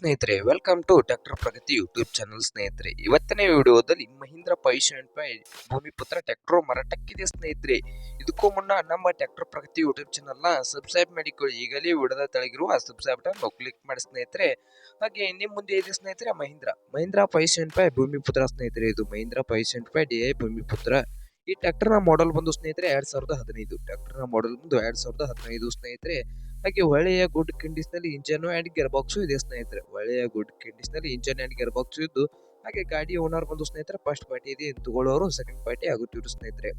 ಸ್ನೇಹಿತರೆ welcome to tractor Pragati YouTube channel ಸ್ನೇಹಿತರೆ. ಇವತ್ತಿನ ವಿಡಿಯೋದಲ್ಲಿ ಮಹೀಂದ್ರ ಪೈಶನ್ ಪೈ ಭೂಮಿಪುತ್ರ ಟ್ರ್ಯಾಕ್ಟರ್ ಮರಾಟಕ್ಕಿದೆ ಸ್ನೇಹಿತರೆ. ಇದಕ್ಕೂ ಮುನ್ನ ನಮ್ಮ ಟ್ರ್ಯಾಕ್ಟರ್ ಪ್ರಗತಿ ಯೂಟ್ಯೂಬ್ ಚಾನಲ್ನ ಸಬ್ಸ್ಕ್ರೈಬ್ ಮಾಡಿಕೊಳ್ಳಿ. ಈಗಲೇ ವಿಡಿಯೋದ ತೆಳಗಿರುವ ಸಬ್ಸ್ಕ್ರೈಬ್ ಬಟನ್ ಕ್ಲಿಕ್ ಮಾಡಿ ಸ್ನೇಹಿತರೆ. ಹಾಗೆ ನಿಮ್ಮ ಮುಂದೆ ಇದೆ ಸ್ನೇಹಿತರೆ ಮಹೀಂದ್ರ. ಮಹೀಂದ್ರ ಪೈಶನ್ ಪೈ ಭೂಮಿಪುತ್ರ ಸ್ನೇಹಿತರೆ. ಇದು ಮಹೀಂದ್ರ ಪೈಶನ್ ಪೈ ಡಿ ಐ ಭೂಮಿಪುತ್ರ. ಈ ಟ್ರ್ಯಾಕ್ಟರ್ನ ಮಾಡೆಲ್ ಬಂದು ಸ್ನೇಹಿತರೆ, ಎರಡ್ ಸಾವಿರದ ಹದಿನೈದು. ಟ್ರ್ಯಾಕ್ಟರ್ನ ಮಾಡೆಲ್ ಬಂದು ಎರಡ್ ಸಾವಿರದ ಹದಿನೈದು ಸ್ನೇಹಿತರೆ. ಹಾಗೆ ಒಳ್ಳೆಯ ಗುಡ್ ಕಂಡೀಷನ್ನಲ್ಲಿ ಇಂಜನ್ ಅಂಡ್ ಗೇರ್ ಬಾಕ್ಸ್ ಇದೆ ಸ್ನೇಹಿತರೆ. ಒಳ್ಳೆಯ ಗುಡ್ ಕಂಡೀಷನ್ನಲ್ಲಿ ಇಂಜನ್ ಅಂಡ್ ಗೇರ್ ಬಾಕ್ಸ್ ಇದ್ದು, ಹಾಗೆ ಗಾಡಿ ಓನರ್ ಬಂದು ಸ್ನೇಹಿತರೆ ಫಸ್ಟ್ ಪಾರ್ಟಿ ಇದೆ ತಗೊಳ್ಳೋರು ಸೆಕೆಂಡ್ ಪಾರ್ಟಿ ಆಗುತ್ತಿರು ಸ್ನೇಹಿತರೆ.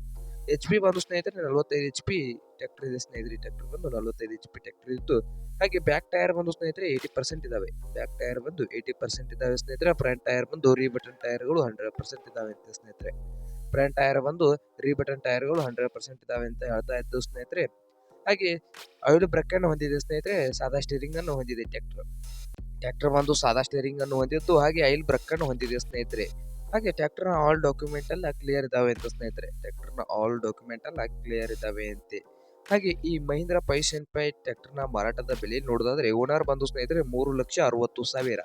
ಎಚ್ ಪಿ ಬಂದು ಸ್ನೇಹಿತರೆ, ನಲವತ್ತೈದು ಎಚ್ ಪಿ ಟ್ರ್ಯಾಕ್ಟರ್ ಇದೆ ಸ್ನೇಹಿತರೆ ಟ್ರ್ಯಾಕ್ಟರ್ ಬಂದು ನಲವತ್ತೈದು ಎಚ್ ಪಿ ಟ್ರ್ಯಾಕ್ಟರ್ ಇತ್ತು ಹಾಗೆ ಬ್ಯಾಕ್ ಟೈರ್ ಬಂದು ಸ್ನೇಹಿತರೆ ಏಯ್ಟಿ ಪರ್ಸೆಂಟ್ ಇದಾವೆ. ಬ್ಯಾಕ್ ಟೈರ್ ಬಂದು ಏಯ್ಟಿ ಪರ್ಸೆಂಟ್ ಇದಾವೆ ಸ್ನೇಹಿತರೆ ಫ್ರಂಟ್ ಟೈರ್ ಬಂದು ರೀ ಬಟನ್ ಟೈರ್ಗಳು ಹಂಡ್ರೆಡ್ ಪರ್ಸೆಂಟ್ ಇದಾವೆ ಅಂತ ಸ್ನೇಹಿತರೆ. ಫ್ರಂಟ್ ಟೈರ್ ಬಂದು ರೀ ಬಟನ್ ಟೈರ್ಗಳು ಹಂಡ್ರೆಡ್ ಪರ್ಸೆಂಟ್ ಇದಾವೆ ಅಂತ ಹೇಳ್ತಾ ಇದ್ದು ಸ್ನೇಹಿತರೆ ಹಾಗೆ ಆಯಿಲ್ ಬ್ರೇಕ್ ಅನ್ನು ಹೊಂದಿದೆ ಸ್ನೇಹಿತರೆ, ಸಾದಾ ಸ್ಟೀರಿಂಗ್ ಅನ್ನು ಹೊಂದಿದೆ ಟ್ರ್ಯಾಕ್ಟರ್ ಟ್ರ್ಯಾಕ್ಟರ್ ಬಂದು ಸಾದಾ ಸ್ಟೀರಿಂಗ್ ಅನ್ನು ಹೊಂದಿದ್ದು ಹಾಗೆ ಆಯಿಲ್ ಬ್ರೇಕ್ ಅನ್ನು ಹೊಂದಿದೆ ಸ್ನೇಹಿತರೆ. ಹಾಗೆ ಟ್ರ್ಯಾಕ್ಟರ್ನ ಆಲ್ ಡಾಕ್ಯುಮೆಂಟ್ ಎಲ್ಲ ಕ್ಲಿಯರ್ ಇದಾವೆ ಅಂತ ಸ್ನೇಹಿತರೆ. ಟ್ರ್ಯಾಕ್ಟರ್ನ ಆಲ್ ಡಾಕ್ಯುಮೆಂಟ್ ಎಲ್ಲ ಕ್ಲಿಯರ್ ಇದಾವೆ ಅಂತೆ. ಹಾಗೆ ಈ ಮಹೀಂದ್ರ ಪೈಶನ್ ಪೈ ಟ್ರ್ಯಾಕ್ಟರ್ನ ಮಾರಾಟದ ಬೆಲೆ ನೋಡೋದಾದ್ರೆ ಓನರ್ ಬಂದು ಸ್ನೇಹಿತರೆ ಮೂರು ಲಕ್ಷ ಅರವತ್ತು ಸಾವಿರ.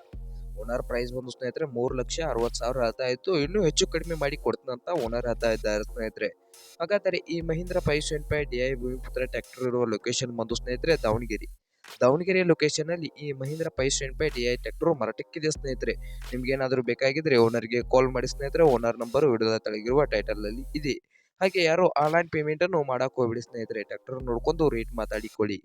ಓನರ್ ಪ್ರೈಸ್ ಬಂದು ಸ್ನೇಹಿತರೆ ಮೂರು ಲಕ್ಷ ಅರವತ್ತು ಸಾವಿರ ಆದಾಯ ಆಯಿತು ಇನ್ನೂ ಹೆಚ್ಚು ಕಡಿಮೆ ಮಾಡಿ ಕೊಡ್ತಂತ ಓನರ್ ಆತ ಇದ್ದಾರೆ ಸ್ನೇಹಿತರೆ. ಹಾಗಾದರೆ ಈ Mahindra ಪೈಶನ್ five D I Bhoomiputra tractor ಇರುವ ಲೊಕೇಶನ್ ಬಂದು ಸ್ನೇಹಿತರೆ ದಾವಣಗೆರೆ. ದಾವಣಗೆರೆ ಲೊಕೇಶನ್ ಅಲ್ಲಿ ಈ ಮಹೀಂದ್ರ ಪೈಶನ್ ಫೈವ್ ಡಿ ಐ ಟ್ರ್ಯಾಕ್ಟರ್ ಮಾರಾಟಕ್ಕಿದೆ ಸ್ನೇಹಿತರೆ. ನಿಮ್ಗೆ ಏನಾದರೂ ಬೇಕಾಗಿದ್ರೆ ಓನರ್ಗೆ ಕಾಲ್ ಮಾಡಿ ಸ್ನೇಹಿತರೆ. ಓನರ್ ನಂಬರ್ ವಿಡಿಯೋದ ತಳಗಿರುವ ಟೈಟಲ್ ಅಲ್ಲಿ ಇದೆ. ಹಾಗೆ ಯಾರು ಆನ್ಲೈನ್ ಪೇಮೆಂಟ್ ಅನ್ನು ಹೋಗ್ಬಿಡಿ ಸ್ನೇಹಿತರೆ. ಟ್ರ್ಯಾಕ್ಟರ್ ನೋಡ್ಕೊಂಡು ರೇಟ್ ಮಾತಾಡಿಕೊಳ್ಳಿ.